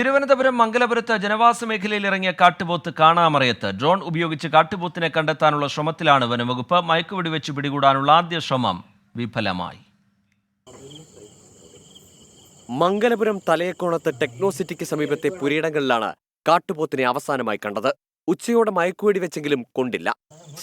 തിരുവനന്തപുരം മംഗലപുരത്ത് ജനവാസ മേഖലയിൽ ഇറങ്ങിയ കാട്ടുപോത്ത് കാണാമറയത്ത്. ഡ്രോൺ ഉപയോഗിച്ച് കാട്ടുപോത്തിനെ കണ്ടെത്താനുള്ള ശ്രമത്തിലാണ് വനംവകുപ്പ് മയക്കുവെടി വെച്ച് പിടികൂടാനുള്ള ആദ്യ ശ്രമം വിഫലമായി. മംഗലപുരം തലയക്കോണത്ത് ടെക്നോസിറ്റിക്ക് സമീപത്തെ പുരയിടങ്ങളിലാണ് കാട്ടുപോത്തിനെ അവസാനമായി കണ്ടത്. ഉച്ചയോടെ മയക്കുവെടി വെച്ചെങ്കിലും കൊണ്ടില്ല.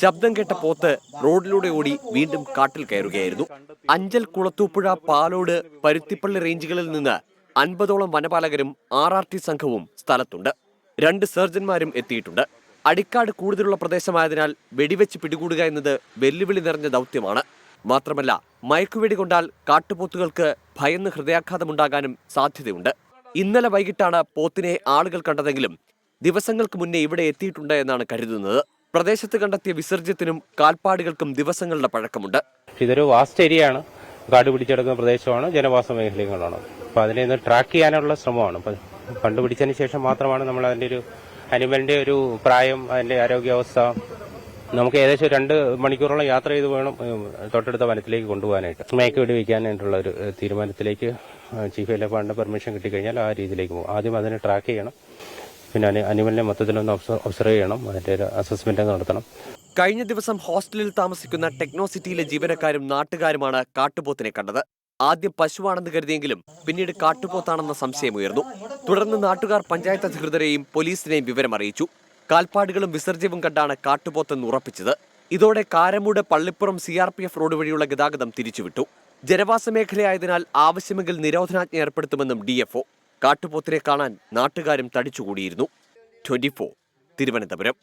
ശബ്ദം കേട്ട പോത്ത് റോഡിലൂടെ ഓടി വീണ്ടും കാട്ടിൽ കയറുകയായിരുന്നു. അഞ്ചൽ കുളത്തൂപ്പുഴ പാലോട് പരുത്തിപ്പള്ളി റേഞ്ചുകളിൽ നിന്ന് അൻപതോളം വനപാലകരും ആർ ആർ ടി സംഘവും സ്ഥലത്തുണ്ട്. രണ്ട് സർജന്മാരും എത്തിയിട്ടുണ്ട്. അടിക്കാട് കൂടുതലുള്ള പ്രദേശമായതിനാൽ വെടിവെച്ച് പിടികൂടുക എന്നത് വെല്ലുവിളി നിറഞ്ഞ ദൗത്യമാണ്. മാത്രമല്ല മയക്കുവെടി കൊണ്ടാൽ കാട്ടുപോത്തുകൾക്ക് ഭയന്ന് ഹൃദയാഘാതമുണ്ടാകാനും സാധ്യതയുണ്ട്. ഇന്നലെ വൈകിട്ടാണ് പോത്തിനെ ആളുകൾ കണ്ടതെങ്കിലും ദിവസങ്ങൾക്ക് മുന്നേ ഇവിടെ എത്തിയിട്ടുണ്ട് എന്നാണ് കരുതുന്നത്. പ്രദേശത്ത് കണ്ടെത്തിയ വിസർജ്യത്തിനും കാൽപ്പാടുകൾക്കും ദിവസങ്ങളുടെ പഴക്കമുണ്ട്. ഇതൊരു വാസ്റ്റ് ഏരിയയാണ്. കാട് പിടിച്ചെടുക്കുന്ന പ്രദേശമാണ് ജനവാസ മേഖലകളാണ് അപ്പോൾ അതിനെ ഒന്ന് ട്രാക്ക് ചെയ്യാനുള്ള ശ്രമമാണ്. അപ്പം കണ്ടുപിടിച്ചതിന് ശേഷം മാത്രമാണ് നമ്മൾ അതിന്റെ ഒരു അനിമലിന്റെ ഒരു പ്രായം അതിന്റെ ആരോഗ്യാവസ്ഥ നമുക്ക് ഏകദേശം രണ്ട് മണിക്കൂറോളം യാത്ര ചെയ്ത് വേണം തൊട്ടടുത്ത വനത്തിലേക്ക് കൊണ്ടുപോകാനായിട്ട്. മേക്ക് വെടി വയ്ക്കാനായിട്ടുള്ള ഒരു തീരുമാനത്തിലേക്ക് ചീഫ് ഇലഫാണ്ടിന്റെ പെർമിഷൻ കിട്ടിക്കഴിഞ്ഞാൽ ആ രീതിയിലേക്ക് പോകും. ആദ്യം അതിനെ ട്രാക്ക് ചെയ്യണം. പിന്നെ അനി- അനിമലിനെ മൊത്തത്തിലൊന്ന് ഒബ്സർവ് ചെയ്യണം. അതിന്റെ ഒരു അസസ്മെന്റ് നടത്തണം. കഴിഞ്ഞ ദിവസം ഹോസ്റ്റലിൽ താമസിക്കുന്ന ടെക്നോസിറ്റിയിലെ ജീവനക്കാരും നാട്ടുകാരുമാണ് കാട്ടുപോത്തിനെ കണ്ടത്. ആദ്യം പശുവാണെന്ന് കരുതിയെങ്കിലും പിന്നീട് കാട്ടുപോത്താണെന്ന സംശയം ഉയർന്നു. തുടർന്ന് നാട്ടുകാർ പഞ്ചായത്ത് അധികൃതരെയും പോലീസിനെയും വിവരം അറിയിച്ചു കാൽപ്പാടുകളും വിസർജ്യവും കണ്ടാണ് കാട്ടുപോത്തെന്ന് ഉറപ്പിച്ചത്. ഇതോടെ Karamoodu Pallippuram C R P F road വഴിയുള്ള ഗതാഗതം തിരിച്ചുവിട്ടു. ജനവാസ മേഖലയായതിനാൽ ആവശ്യമെങ്കിൽ നിരോധനാജ്ഞ ഏർപ്പെടുത്തുമെന്നും ഡി എഫ് കാട്ടുപോത്തിനെ കാണാൻ നാട്ടുകാരും തടിച്ചുകൂടിയിരുന്നു. ട്വന്റി തിരുവനന്തപുരം.